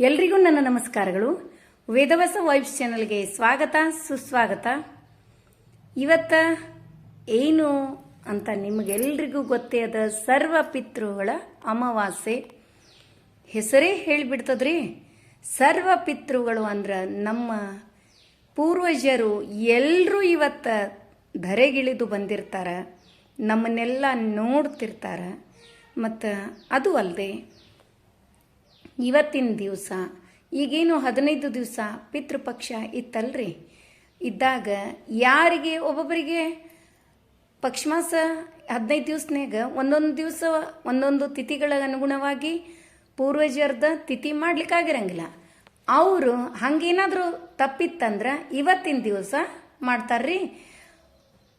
ಎಲ್ರಿಗೂ ನನ್ನ ನಮಸ್ಕಾರಗಳು. ವೇದವಸ ವೈಬ್ಸ್ ಚಾನಲ್ಗೆ ಸ್ವಾಗತ, ಸುಸ್ವಾಗತ. ಇವತ್ತ ಏನು ಅಂತ ನಿಮಗೆಲ್ರಿಗೂ ಗೊತ್ತೇ ಅದ ಸರ್ವ ಪಿತೃಗಳ ಅಮಾವಾಸ್ಯೆ. ಹೆಸರೇ ಹೇಳಿಬಿಡ್ತದ್ರಿ? ಸರ್ವ ಪಿತೃಗಳು ಅಂದ್ರೆ ನಮ್ಮ ಪೂರ್ವಜರು ಎಲ್ಲರೂ ಇವತ್ತ ಧರೆಗಿಳಿದು ಬಂದಿರ್ತಾರೆ. ನಮ್ಮನ್ನೆಲ್ಲ ನೋಡ್ತಿರ್ತಾರೆ. ಮತ್ತು ಅದು ಅಲ್ಲದೆ ಇವತ್ತಿನ ದಿವಸ, ಈಗೇನು ಹದಿನೈದು ದಿವಸ ಪಿತೃಪಕ್ಷ ಇತ್ತಲ್ರಿ? ಇದ್ದಾಗ ಯಾರಿಗೆ, ಒಬ್ಬೊಬ್ಬರಿಗೆ ಪಕ್ಷಮಾಸ ಹದಿನೈದು ದಿವಸನಾಗ ಒಂದೊಂದು ದಿವಸ ಒಂದೊಂದು ತಿಥಿಗಳ ಅನುಗುಣವಾಗಿ ಪೂರ್ವಜರ್ದ ತಿಥಿ ಮಾಡ್ಲಿಕ್ಕಾಗಿರಂಗಿಲ್ಲ. ಅವರು ಹಂಗೇನಾದರೂ ತಪ್ಪಿತ್ತಂದ್ರೆ ಇವತ್ತಿನ ದಿವಸ ಮಾಡ್ತಾರ್ರಿ?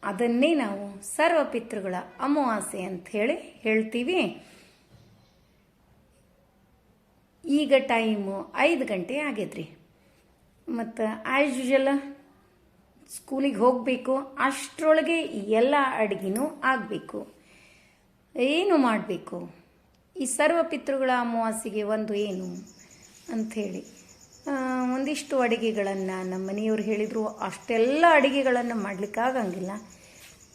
ಅದನ್ನೇ ನಾವು ಸರ್ವ ಪಿತೃಗಳ ಅಮಾವಾಸ್ಯೆ ಅಂತ ಹೇಳಿ ಹೇಳ್ತೀವಿ. ಈಗ ಟೈಮು ಐದು ಗಂಟೆ ಆಗೈತ್ರಿ. ಮತ್ತು ಆ್ಯಸ್ ಯೂಶಲ್ ಸ್ಕೂಲಿಗೆ ಹೋಗಬೇಕು, ಅಷ್ಟರೊಳಗೆ ಎಲ್ಲ ಅಡುಗೆನೂ ಆಗಬೇಕು. ಏನು ಮಾಡಬೇಕು? ಈ ಸರ್ವ ಪಿತೃಗಳ ಅಮಾವಾಸ್ಯೆಗೆ ಒಂದು ಏನು ಅಂಥೇಳಿ. ಒಂದಿಷ್ಟು ಅಡುಗೆಗಳನ್ನು ನಮ್ಮ ಮನೆಯವ್ರು ಹೇಳಿದರು, ಅಷ್ಟೆಲ್ಲ ಅಡುಗೆಗಳನ್ನು ಮಾಡಲಿಕ್ಕಾಗಂಗಿಲ್ಲ.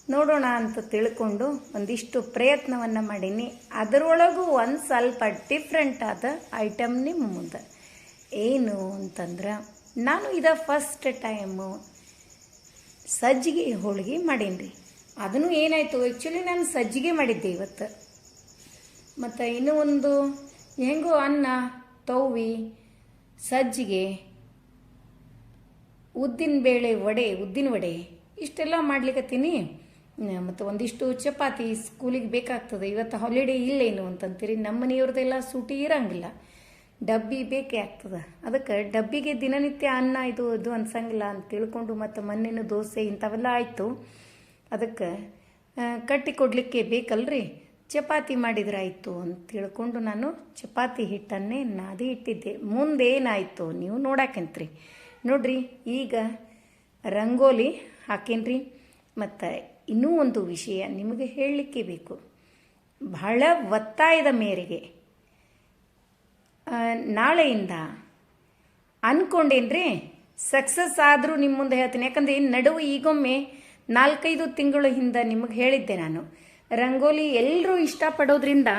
ನೋಡೋಣ ಅಂತ ತಿಳ್ಕೊಂಡು ಒಂದಿಷ್ಟು ಪ್ರಯತ್ನವನ್ನು ಮಾಡೀನಿ. ಅದರೊಳಗೂ ಒಂದು ಸ್ವಲ್ಪ ಡಿಫ್ರೆಂಟ್ ಆದ ಐಟಮ್ ನಿಮ್ಮ ಮುಂದೆ. ಏನು ಅಂತಂದ್ರೆ, ನಾನು ಇದ ಫಸ್ಟ್ ಟೈಮು ಸಜ್ಜಿಗೆ ಹೋಳಿಗೆ ಮಾಡೀನಿ ರೀ ಅದನ್ನು ಏನಾಯಿತು ಆ್ಯಕ್ಚುಲಿ ನಾನು ಸಜ್ಜಿಗೆ ಮಾಡಿದ್ದೆ ಇವತ್ತು. ಮತ್ತು ಇನ್ನೂ ಒಂದು ಹೆಂಗೋ ಅನ್ನ ತೌವಿ ಸಜ್ಜಿಗೆ, ಉದ್ದಿನ ಬೇಳೆ ವಡೆ, ಉದ್ದಿನ ವಡೆ, ಇಷ್ಟೆಲ್ಲ ಮಾಡ್ಲಿಕ್ಕತ್ತೀನಿ ಮತ್ತು ಒಂದಿಷ್ಟು ಚಪಾತಿ ಸ್ಕೂಲಿಗೆ ಬೇಕಾಗ್ತದೆ. ಇವತ್ತು ಹಾಲಿಡೇ ಇಲ್ಲೇನು ಅಂತಂತೀರಿ? ನಮ್ಮ ಮನೆಯವ್ರದ್ದೆಲ್ಲ ಸೂಟಿ ಇರಂಗಿಲ್ಲ. ಡಬ್ಬಿ ಬೇಕೇ ಆಗ್ತದೆ. ಅದಕ್ಕೆ ಡಬ್ಬಿಗೆ ದಿನನಿತ್ಯ ಅನ್ನ ಇದು ಇದು ಅನ್ಸಂಗಿಲ್ಲ ಅಂತ ತಿಳ್ಕೊಂಡು ಮತ್ತು ಮಣ್ಣಿನ ದೋಸೆ ಇಂಥವೆಲ್ಲ ಆಯಿತು. ಅದಕ್ಕೆ ಕಟ್ಟಿ ಕೊಡಲಿಕ್ಕೆ ಬೇಕಲ್ರಿ? ಚಪಾತಿ ಮಾಡಿದ್ರಾಯಿತು ಅಂತ ತಿಳ್ಕೊಂಡು ನಾನು ಚಪಾತಿ ಹಿಟ್ಟನ್ನೇ ನಾದಿ ಇಟ್ಟಿದ್ದೆ. ಮುಂದೆ ಏನಾಯಿತು ನೀವು ನೋಡಾಕಂತ್ರಿ. ನೋಡ್ರಿ, ಈಗ ರಂಗೋಲಿ ಹಾಕೇನ್ರಿ, ಮತ್ತು ಇನ್ನೂ ಒಂದು ವಿಷಯ ನಿಮಗೆ ಹೇಳಲಿಕ್ಕೆ ಬೇಕು. ಬಹಳ ಒತ್ತಾಯದ ಮೇರೆಗೆ ನಾಳೆಯಿಂದ ಅನ್ಕೊಂಡೇನ್ರಿ ಸಕ್ಸಸ್ ಆದರೂ ನಿಮ್ಮ ಮುಂದೆ ಹೇಳ್ತೀನಿ. ಯಾಕಂದರೆ ನಡುವೆ ಈಗೊಮ್ಮೆ ನಾಲ್ಕೈದು ತಿಂಗಳ ಹಿಂದೆ ನಿಮಗೆ ಹೇಳಿದ್ದೆ ನಾನು. ರಂಗೋಲಿ ಎಲ್ಲರೂ ಇಷ್ಟಪಡೋದ್ರಿಂದ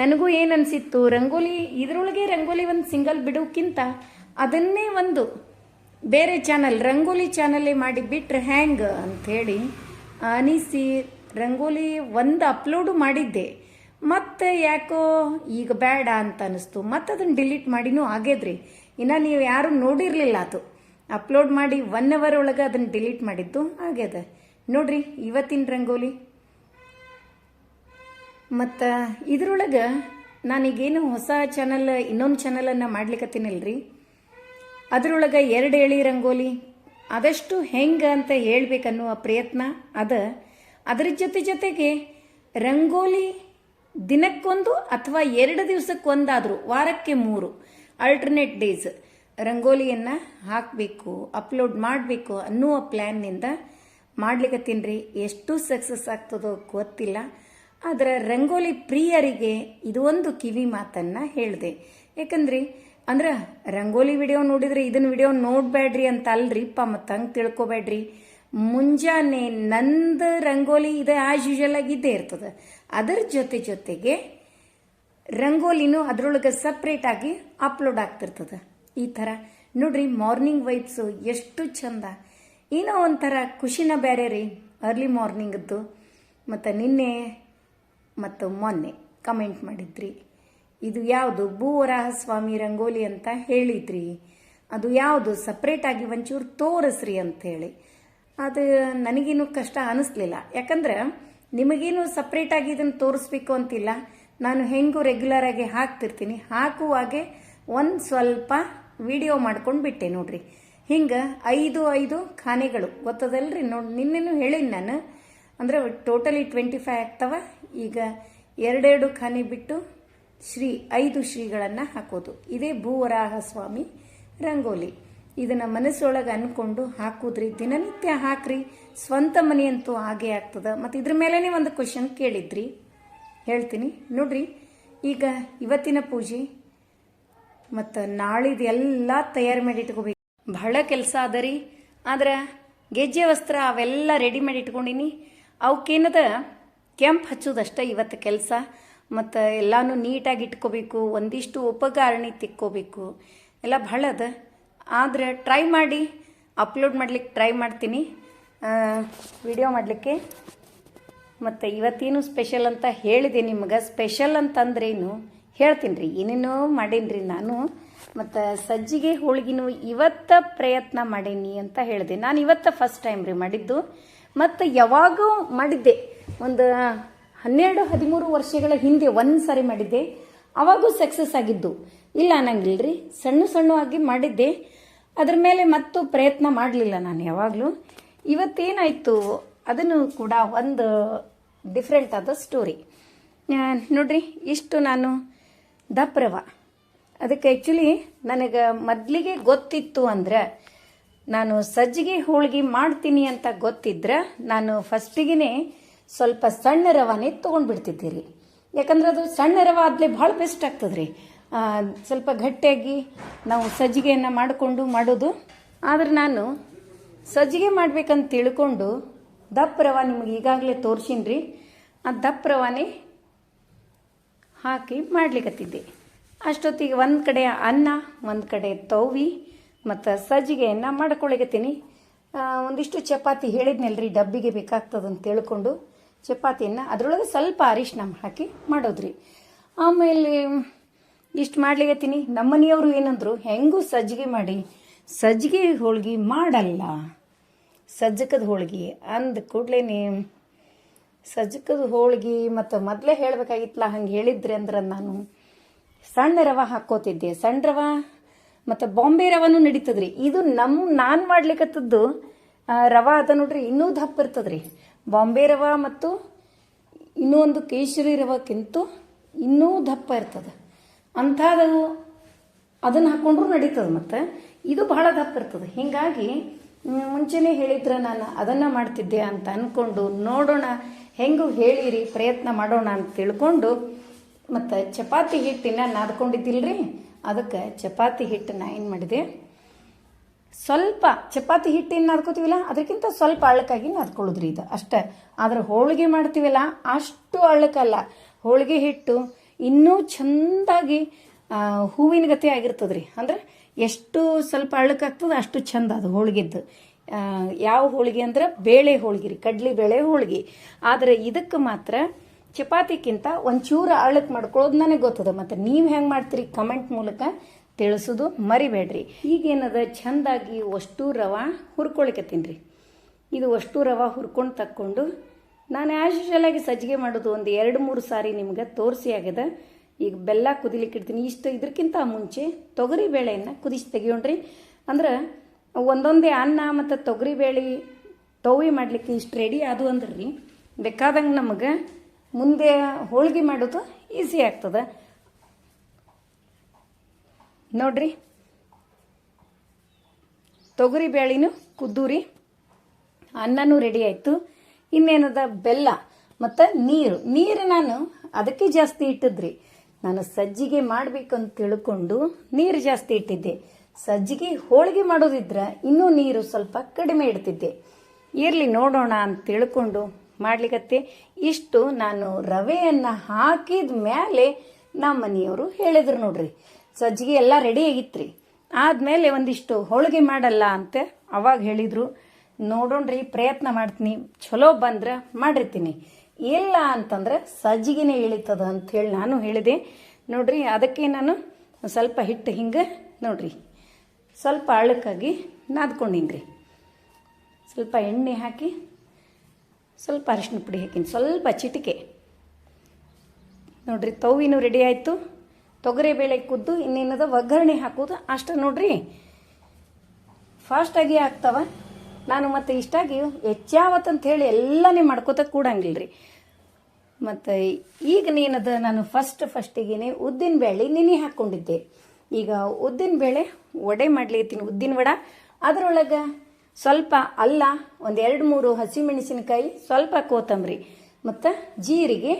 ನನಗೂ ಏನು ಅನಿಸಿತ್ತು? ರಂಗೋಲಿ, ಇದರೊಳಗೆ ರಂಗೋಲಿ ಒಂದು ಸಿಂಗಲ್ ಬಿಡೋಕ್ಕಿಂತ ಅದನ್ನೇ ಒಂದು ಬೇರೆ ಚಾನಲ್ ರಂಗೋಲಿ ಚಾನಲ್ಲೇ ಮಾಡಿ ಬಿಟ್ರೆ ಹ್ಯಾಂಗ್ ಅಂಥೇಳಿ ಅನಿಸಿ ರಂಗೋಲಿ ಒಂದು ಅಪ್ಲೋಡು ಮಾಡಿದ್ದೆ. ಮತ್ತೆ ಯಾಕೋ ಈಗ ಬೇಡ ಅಂತ ಅನಿಸ್ತು. ಮತ್ತೆ ಅದನ್ನು ಡಿಲೀಟ್ ಮಾಡಿನೂ ಆಗೇದ್ರಿ ಇನ್ನು ನೀವು ಯಾರು ನೋಡಿರಲಿಲ್ಲ ಅದು. ಅಪ್ಲೋಡ್ ಮಾಡಿ ಒನ್ ಅವರ್ ಒಳಗೆ ಅದನ್ನು ಡಿಲೀಟ್ ಮಾಡಿದ್ದು. ಆಗ್ಯದ ನೋಡ್ರಿ ಇವತ್ತಿನ ರಂಗೋಲಿ. ಮತ್ತು ಇದ್ರೊಳಗೆ ನಾನೀಗೇನು ಹೊಸ ಚಾನಲ್ ಇನ್ನೊಂದು ಚಾನಲನ್ನು ಮಾಡ್ಲಿಕ್ಕತ್ತೀನಲ್ರಿ ಅದರೊಳಗೆ ಎರಡು ಎಳಿ ರಂಗೋಲಿ. ಆದಷ್ಟು ಹೆಂಗೆ ಅಂತ ಹೇಳ್ಬೇಕನ್ನುವ ಪ್ರಯತ್ನ ಅದ. ಅದರ ಜೊತೆ ಜೊತೆಗೆ ರಂಗೋಲಿ ದಿನಕ್ಕೊಂದು ಅಥವಾ ಎರಡು ದಿವಸಕ್ಕೊಂದಾದರೂ, ವಾರಕ್ಕೆ ಮೂರು ಅಲ್ಟರ್ನೇಟ್ ಡೇಸ್ ರಂಗೋಲಿಯನ್ನು ಹಾಕಬೇಕು ಅಪ್ಲೋಡ್ ಮಾಡಬೇಕು ಅನ್ನುವ ಪ್ಲ್ಯಾನ್ನಿಂದ ಮಾಡ್ಲಿಕ್ಕೆ ರೀ ಎಷ್ಟು ಸಕ್ಸಸ್ ಆಗ್ತದೋ ಗೊತ್ತಿಲ್ಲ. ಆದರೆ ರಂಗೋಲಿ ಪ್ರಿಯರಿಗೆ ಇದು ಒಂದು ಕಿವಿ ಮಾತನ್ನು ಹೇಳಿದೆ. ಯಾಕಂದ್ರೆ ಅಂದ್ರೆ ರಂಗೋಲಿ ವಿಡಿಯೋ ನೋಡಿದ್ರೆ ಇದನ್ನ ವಿಡಿಯೋ ನೋಡಬೇಡ್ರಿ ಅಂತ ಅಲ್ರಿಪ್ಪ ಮತ್ತು ಹಂಗೆ ತಿಳ್ಕೊಬೇಡ್ರಿ. ಮುಂಜಾನೆ ನಂದು ರಂಗೋಲಿ ಇದು ಆಸ್ ಯೂಶಲ್ ಆಗಿ ಇದ್ದೇ ಇರ್ತದೆ. ಅದರ ಜೊತೆ ಜೊತೆಗೆ ರಂಗೋಲಿನೂ ಅದ್ರೊಳಗೆ ಸಪ್ರೇಟಾಗಿ ಅಪ್ಲೋಡ್ ಆಗ್ತಿರ್ತದೆ. ಈ ಥರ. ನೋಡ್ರಿ ಮಾರ್ನಿಂಗ್ ವೈಬ್ಸು ಎಷ್ಟು ಚಂದ. ಏನೋ ಒಂಥರ ಖುಷಿನ ಬೇರೆ ರೀ ಅರ್ಲಿ ಮಾರ್ನಿಂಗದ್ದು ಮತ್ತು ನಿನ್ನೆ, ಮತ್ತು ಮೊನ್ನೆ ಕಮೆಂಟ್ ಮಾಡಿದ್ರಿ. ಇದು ಯಾವುದು ಭೂವರಾಹ ಸ್ವಾಮಿ ರಂಗೋಲಿ ಅಂತ ಹೇಳಿದ್ರಿ. ಅದು ಯಾವುದು ಸಪ್ರೇಟಾಗಿ ಒಂಚೂರು ತೋರಿಸ್ರಿ ಅಂತ ಹೇಳಿ ಅದು ನನಗೇನು ಕಷ್ಟ ಅನಿಸ್ಲಿಲ್ಲ. ಯಾಕಂದ್ರೆ ನಿಮಗೇನು ಸಪ್ರೇಟಾಗಿ ಇದನ್ನು ತೋರಿಸ್ಬೇಕು ಅಂತಿಲ್ಲ. ನಾನು ಹೆಂಗು ರೆಗ್ಯುಲರ್ ಆಗಿ ಹಾಕ್ತಿರ್ತೀನಿ. ಹಾಕುವಾಗೆ ಒಂದು ಸ್ವಲ್ಪ ವಿಡಿಯೋ ಮಾಡ್ಕೊಂಡು ಬಿಟ್ಟೆ ನೋಡ್ರಿ. ಹಿಂಗೆ ಐದು ಐದು ಖಾನೆಗಳು. ಗೊತ್ತದಲ್ರಿ? ನೋಡಿ, ನಿನ್ನೆನೂ ಹೇಳೀನಿ ನಾನು. ಅಂದರೆ ಟೋಟಲಿ ಟ್ವೆಂಟಿ ಫೈವ್ ಆಗ್ತವ. ಈಗ ಎರಡೆರಡು ಖಾನೆ ಬಿಟ್ಟು ಶ್ರೀ ಐದು ಶ್ರೀಗಳನ್ನು ಹಾಕೋದು. ಇದೇ ಭೂವರಾಹ ಸ್ವಾಮಿ ರಂಗೋಲಿ. ಇದನ್ನು ಮನಸ್ಸೊಳಗೆ ಅಂದ್ಕೊಂಡು ಹಾಕುದ್ರಿ, ದಿನನಿತ್ಯ ಹಾಕ್ರಿ, ಸ್ವಂತ ಮನೆಯಂತೂ ಹಾಗೆ ಆಗ್ತದೆ. ಮತ್ತು ಇದ್ರ ಮೇಲೇ ಒಂದು ಕ್ವಶನ್ ಕೇಳಿದ್ರಿ. ಹೇಳ್ತೀನಿ. ನೋಡ್ರಿ, ಈಗ ಇವತ್ತಿನ ಪೂಜೆ, ಮತ್ತು ನಾಳಿದ ಎಲ್ಲ ತಯಾರು ಮಾಡಿ ಇಟ್ಕೋಬೇಕು. ಬಹಳ ಕೆಲಸ ಅದ ರೀ ಆದ್ರೆ ಗೆಜ್ಜೆ ವಸ್ತ್ರ ಅವೆಲ್ಲ ರೆಡಿ ಮಾಡಿ ಇಟ್ಕೊಂಡಿನಿ. ಅವಕ್ಕೇನದ, ಕೆಂಪು ಹಚ್ಚೋದಷ್ಟೇ ಇವತ್ತು ಕೆಲಸ. ಮತ್ತು ಎಲ್ಲಾನು ನೀಟಾಗಿ ಇಟ್ಕೋಬೇಕು, ಒಂದಿಷ್ಟು ಉಪಕರಣಿ ತಿಕ್ಕೋಬೇಕು. ಎಲ್ಲ ಭಾಳ ಅದ. ಆದರೆ ಟ್ರೈ ಮಾಡಿ ಅಪ್ಲೋಡ್ ಮಾಡ್ಲಿಕ್ಕೆ ಟ್ರೈ ಮಾಡ್ತೀನಿ. ವಿಡಿಯೋ ಮಾಡಲಿಕ್ಕೆ. ಮತ್ತು ಇವತ್ತೇನು ಸ್ಪೆಷಲ್ ಅಂತ ಹೇಳಿದೆ ನಿಮ್ಗೆ. ಸ್ಪೆಷಲ್ ಅಂತಂದ್ರೇನು? ಹೇಳ್ತೀನಿ ರೀ ಏನೇನೋ ಮಾಡೀನಿ ರೀ ನಾನು. ಮತ್ತು ಸಜ್ಜಿಗೆ, ಹೋಳ್ಗಿನೂ ಇವತ್ತ ಪ್ರಯತ್ನ ಮಾಡೀನಿ ಅಂತ ಹೇಳಿದೆ. ನಾನು ಇವತ್ತ ಫಸ್ಟ್ ಟೈಮ್ ರೀ ಮಾಡಿದ್ದು. ಮತ್ತು ಯಾವಾಗೂ ಮಾಡಿದ್ದೆ. ಒಂದು ಹನ್ನೆರಡು, ಹದಿಮೂರು ವರ್ಷಗಳ ಹಿಂದೆ ಒಂದು ಸಾರಿ ಮಾಡಿದ್ದೆ. ಅವಾಗೂ ಸಕ್ಸಸ್ ಆಗಿದ್ದು. ಇಲ್ಲ ಅನ್ನಂಗಿಲ್ಲ ರೀ ಸಣ್ಣ ಸಣ್ಣವಾಗಿ ಮಾಡಿದ್ದೆ. ಅದ್ರ ಮೇಲೆ ಮತ್ತು ಪ್ರಯತ್ನ ಮಾಡಲಿಲ್ಲ ನಾನು ಯಾವಾಗಲೂ. ಇವತ್ತೇನಾಯಿತು, ಅದನ್ನು ಕೂಡ ಒಂದು ಡಿಫ್ರೆಂಟ್ ಆದ ಸ್ಟೋರಿ ನೋಡ್ರಿ, ಇಷ್ಟು ನಾನು ದಪ್ರವ ಅದಕ್ಕೆ ಆ್ಯಕ್ಚುಲಿ ನನಗೆ ಮೊದಲಿಗೆ ಗೊತ್ತಿತ್ತು ಅಂದ್ರೆ, ನಾನು ಸಜ್ಜಿಗೆ ಹೋಳಿಗೆ ಮಾಡ್ತೀನಿ ಅಂತ ಗೊತ್ತಿದ್ರೆ, ನಾನು ಫಸ್ಟಿಗೆ ಸ್ವಲ್ಪ ಸಣ್ಣ ರವಾನೇ ತೊಗೊಂಡ್ಬಿಡ್ತಿದ್ದೆ ರೀ ಯಾಕಂದ್ರೆ ಅದು ಸಣ್ಣ ರವ ಆದಲೇ ಭಾಳ ಬೆಸ್ಟ್ ಆಗ್ತದ್ರಿ. ಸ್ವಲ್ಪ ಗಟ್ಟಿಯಾಗಿ ನಾವು ಸಜ್ಜಿಗೆಯನ್ನು ಮಾಡಿಕೊಂಡು ಮಾಡೋದು. ಆದ್ರೆ ನಾನು ಸಜ್ಜಿಗೆ ಮಾಡ್ಬೇಕಂತ ತಿಳ್ಕೊಂಡು ದಪ್ಪ ರವ ನಿಮಗೆ ಈಗಾಗಲೇ ತೋರಿಸಿನ್ರಿ. ಆ ದಪ್ಪ ರವಾನೇ ಹಾಕಿ ಮಾಡ್ಲಿಕತ್ತಿದ್ದೆ. ಅಷ್ಟೊತ್ತಿಗೆ ಒಂದು ಕಡೆ ಅನ್ನ, ಒಂದು ಕಡೆ ತೌವಿ ಮತ್ತು ಸಜ್ಜಿಗೆಯನ್ನು ಮಾಡ್ಕೊಳಿಕತ್ತೀನಿ ಒಂದಿಷ್ಟು ಚಪಾತಿ ಹೇಳಿದ್ನಲ್ರಿ, ಡಬ್ಬಿಗೆ ಬೇಕಾಗ್ತದಂತ ತಿಳ್ಕೊಂಡು. ಚಪಾತಿಯನ್ನು ಅದರೊಳಗೆ ಸ್ವಲ್ಪ ಅರಿಶಿನ ಹಾಕಿ ಮಾಡೋದ್ರಿ. ಆಮೇಲೆ ಇಷ್ಟು ಮಾಡ್ಲಿಕತ್ತೀನಿ ನಮ್ಮನೆಯವರು ಏನಂದ್ರು, ಹೆಂಗೂ ಸಜ್ಜಿಗೆ ಮಾಡಿ. ಸಜ್ಜಿಗೆ ಹೋಳ್ಗೆ ಮಾಡಲ್ಲ. ಸಜ್ಜಕದ ಹೋಳ್ಗೆ. ಅಂದ ಕೂಡ್ಲೇನೆ, ಸಜ್ಜಕದ ಹೋಳ್ಗೆ ಮತ್ತು ಮೊದಲೇ ಹೇಳಬೇಕಾಗಿತ್ತಲ್ಲ, ಹಂಗೆ ಹೇಳಿದ್ರಿ ಅಂದ್ರೆ ನಾನು ಸಣ್ಣ ರವ ಹಾಕೋತಿದ್ದೆ ಸಣ್ಣ ರವ ಮತ್ತು ಬಾಂಬೆ ರವನೂ ನಡೀತದ್ರಿ. ಇದು ನಮ್ಮ ನಾನು ಮಾಡ್ಲಿಕ್ಕತ್ತದ್ದು ರವೆ ರವ ಅದ ನೋಡ್ರಿ, ಇನ್ನೂ ದಪ್ಪ ಇರ್ತದ್ರಿ. ಬಾಂಬೆ ರವ ಮತ್ತು ಇನ್ನೂ ಒಂದು ಕೇಸರಿ ರವಕ್ಕಿಂತ ಇನ್ನೂ ದಪ್ಪ ಇರ್ತದೆ. ಅಂಥದ್ದು ಅದನ್ನು ಹಾಕೊಂಡ್ರು ನಡೀತದೆ ಮತ್ತು. ಇದು ಬಹಳ ದಪ್ಪ ಇರ್ತದೆ. ಹೀಗಾಗಿ ಮುಂಚೆನೆ ಮುಂಚೆನೇ ಹೇಳಿದ್ರೆ ನಾನು ಅದನ್ನು ಮಾಡ್ತಿದ್ದೆ ಅಂತ ಅಂದ್ಕೊಂಡು ನೋಡೋಣ, ಹೆಂಗೂ ಹೇಳಿರಿ, ಪ್ರಯತ್ನ ಮಾಡೋಣ ಅಂತ ತಿಳ್ಕೊಂಡು ಮತ್ತು ಚಪಾತಿ ಹಿಟ್ಟಿನ ನಾದ್ಕೊಂಡಿದ್ದಿಲ್ರಿ? ಅದಕ್ಕೆ ಚಪಾತಿ ಹಿಟ್ಟನ್ನ ಏನು ಮಾಡಿದೆ? ಸ್ವಲ್ಪ ಚಪಾತಿ ಹಿಟ್ಟಿನ ನಾದ್ಕೋತೀವಲ್ಲ ಅದಕ್ಕಿಂತ ಸ್ವಲ್ಪ ಅಳ್ಳಕ್ಕಾಗಿ ನಾದ್ಕೊಳ್ಳೋದ್ರಿ ಇದು. ಅಷ್ಟೇ. ಆದ್ರೆ ಹೋಳಿಗೆ ಮಾಡ್ತೀವಲ್ಲ, ಅಷ್ಟು ಅಳ್ಳಕ್ಕಲ್ಲ ಹೋಳಿಗೆ ಹಿಟ್ಟು ಇನ್ನೂ ಚೆಂದಾಗಿ ಹೂವಿನ ಗತಿ ಆಗಿರ್ತದ್ರಿ. ಅಂದ್ರೆ ಎಷ್ಟು ಸ್ವಲ್ಪ ಅಳ್ಳಕ್ಕಾಗ್ತದೆ ಅಷ್ಟು ಚಂದ ಅದು ಹೋಳಿಗೆದ್ದು. ಯಾವ ಹೋಳಿಗೆ ಅಂದ್ರೆ ಬೇಳೆ ಹೋಳಿಗೆ ರೀ, ಕಡ್ಲಿ ಬೇಳೆ ಹೋಳಿಗೆ. ಆದರೆ ಇದಕ್ಕೆ ಮಾತ್ರ ಚಪಾತಿಕ್ಕಿಂತ ಒಂಚೂರು ಅಳ್ಳಕ್ಕೆ ಮಾಡ್ಕೊಳ್ಳೋದು ನನಗೆ ಗೊತ್ತದ. ಮತ್ತು ನೀವು ಹೆಂಗೆ ಮಾಡ್ತೀರಿ ಕಮೆಂಟ್ ಮೂಲಕ ತಿಳಿಸೋದು ಮರಿಬೇಡ್ರಿ. ಈಗೇನದ ಚಂದಾಗಿ ಅಷ್ಟು ರವ ಹುರ್ಕೊಳಿಕತ್ತೀನಿ ರೀ. ಇದು ಅಷ್ಟು ರವ ಹುರ್ಕೊಂಡು ತಕ್ಕೊಂಡು ನಾನು ಆ್ಯಸ್ ಆಗಿ ಸಜ್ಜಿಗೆ ಮಾಡೋದು ಒಂದು ಎರಡು ಮೂರು ಸಾರಿ ನಿಮ್ಗೆ ತೋರಿಸಿ ಆಗ್ಯದ. ಈಗ ಬೆಲ್ಲ ಕುದಿಲಿಕ್ಕೆ ಇಡ್ತೀನಿ. ಇಷ್ಟು ಇದಕ್ಕಿಂತ ಮುಂಚೆ ತೊಗರಿ ಬೇಳೆಯನ್ನು ಕುದಿಸಿ ತೆಗಿಯೋಣ್ರಿ. ಅಂದ್ರೆ ಒಂದೊಂದೇ ಅನ್ನ ಮತ್ತು ತೊಗರಿ ಬೇಳೆ ಟೋವಿ ಮಾಡಲಿಕ್ಕೆ ಇಷ್ಟು ರೆಡಿ ಅದು ಅಂದ್ರೆ. ರೀ ಬೇಕಾದಂಗೆ ನಮಗೆ ಮುಂದೆ ಹೋಳಿಗೆ ಮಾಡೋದು ಈಸಿ ಆಗ್ತದೆ. ನೋಡ್ರಿ. ತೊಗರಿ ಬೇಳೆನೂ ಕುದ್ದೂರಿ, ಅನ್ನನೂ ರೆಡಿ ಆಯಿತು. ಇನ್ನೇನದ? ಬೆಲ್ಲ ಮತ್ತು ನೀರು. ನೀರು ನಾನು ಅದಕ್ಕೆ ಜಾಸ್ತಿ ಇಟ್ಟಿದ್ರಿ. ನಾನು ಸಜ್ಜಿಗೆ ಮಾಡಬೇಕಂತ ತಿಳ್ಕೊಂಡು ನೀರು ಜಾಸ್ತಿ ಇಟ್ಟಿದ್ದೆ. ಸಜ್ಜಿಗೆ ಹೋಳಿಗೆ ಮಾಡೋದಿದ್ರೆ ಇನ್ನೂ ನೀರು ಸ್ವಲ್ಪ ಕಡಿಮೆ ಇಡ್ತಿದ್ದೆ. ಇರಲಿ ನೋಡೋಣ ಅಂತ ತಿಳ್ಕೊಂಡು ಮಾಡ್ಲಿಕತ್ತೆ. ಇಷ್ಟು ನಾನು ರವೆಯನ್ನು ಹಾಕಿದ ಮೇಲೆ ನಮ್ಮ ಮನೆಯವರು ಹೇಳಿದ್ರು ನೋಡ್ರಿ. ಸಜ್ಜಿಗೆ ಎಲ್ಲ ರೆಡಿ ರೀ ಆದಮೇಲೆ ಒಂದಿಷ್ಟು ಹೋಳಿಗೆ ಮಾಡಲ್ಲ ಅಂತ ಅವಾಗ ಹೇಳಿದರು, ನೋಡೋಣ್ರಿ, ಪ್ರಯತ್ನ ಮಾಡ್ತೀನಿ ಚಲೋ ಬಂದ್ರೆ ಮಾಡಿರ್ತೀನಿ. ಇಲ್ಲ ಅಂತಂದ್ರೆ ಸಜ್ಜಿಗೆನೇ ಇಳಿತದ ಅಂಥೇಳಿ ನಾನು ಹೇಳಿದೆ. ನೋಡ್ರಿ, ಅದಕ್ಕೆ ನಾನು ಸ್ವಲ್ಪ ಹಿಟ್ಟು ಹಿಂಗೆ, ನೋಡ್ರಿ, ಸ್ವಲ್ಪ ಅಳಕ್ಕಾಗಿ ನಾದ್ಕೊಂಡಿನಿ ರೀ ಸ್ವಲ್ಪ ಎಣ್ಣೆ ಹಾಕಿ, ಸ್ವಲ್ಪ ಅರಿಶಿನ ಪುಡಿ ಹಾಕಿನಿ, ಸ್ವಲ್ಪ ಚಿಟಿಕೆ. ನೋಡ್ರಿ ತವಿನೂ ರೆಡಿ ಆಯಿತು. ತೊಗರಿ ಬೇಳೆ ಕುದ್ದು, ಇನ್ನೇನದ ಒಗ್ಗರಣೆ ಹಾಕೋದು ಅಷ್ಟು ನೋಡ್ರಿ. ಫಾಸ್ಟಾಗಿ ಆಗ್ತಾವ. ನಾನು ಮತ್ತೆ ಇಷ್ಟಾಗಿ ಹೆಚ್ಚಾವತ್ತಂತ ಹೇಳಿ ಎಲ್ಲನೇ ಮಾಡ್ಕೋತ ಕೂಡಂಗಿಲ್ಲ ರೀ ಮತ್ತು ಈಗ ನೀನದ ನಾನು ಫಸ್ಟ್ ಫಸ್ಟಿಗೆ ಉದ್ದಿನ ಬೇಳೆ ನೆನೆ ಹಾಕ್ಕೊಂಡಿದ್ದೆ ಈಗ ಉದ್ದಿನ ಬೇಳೆ ವಡೆ ಮಾಡ್ಲಿತ್ತೀನಿ ಉದ್ದಿನ ವಡ. ಅದರೊಳಗೆ ಸ್ವಲ್ಪ ಅಲ್ಲ, ಒಂದು ಎರಡು, ಮೂರು ಹಸಿಮೆಣಸಿನಕಾಯಿ, ಸ್ವಲ್ಪ ಕೊತ್ತಂಬರಿ, ಮತ್ತು ಜೀರಿಗೆ,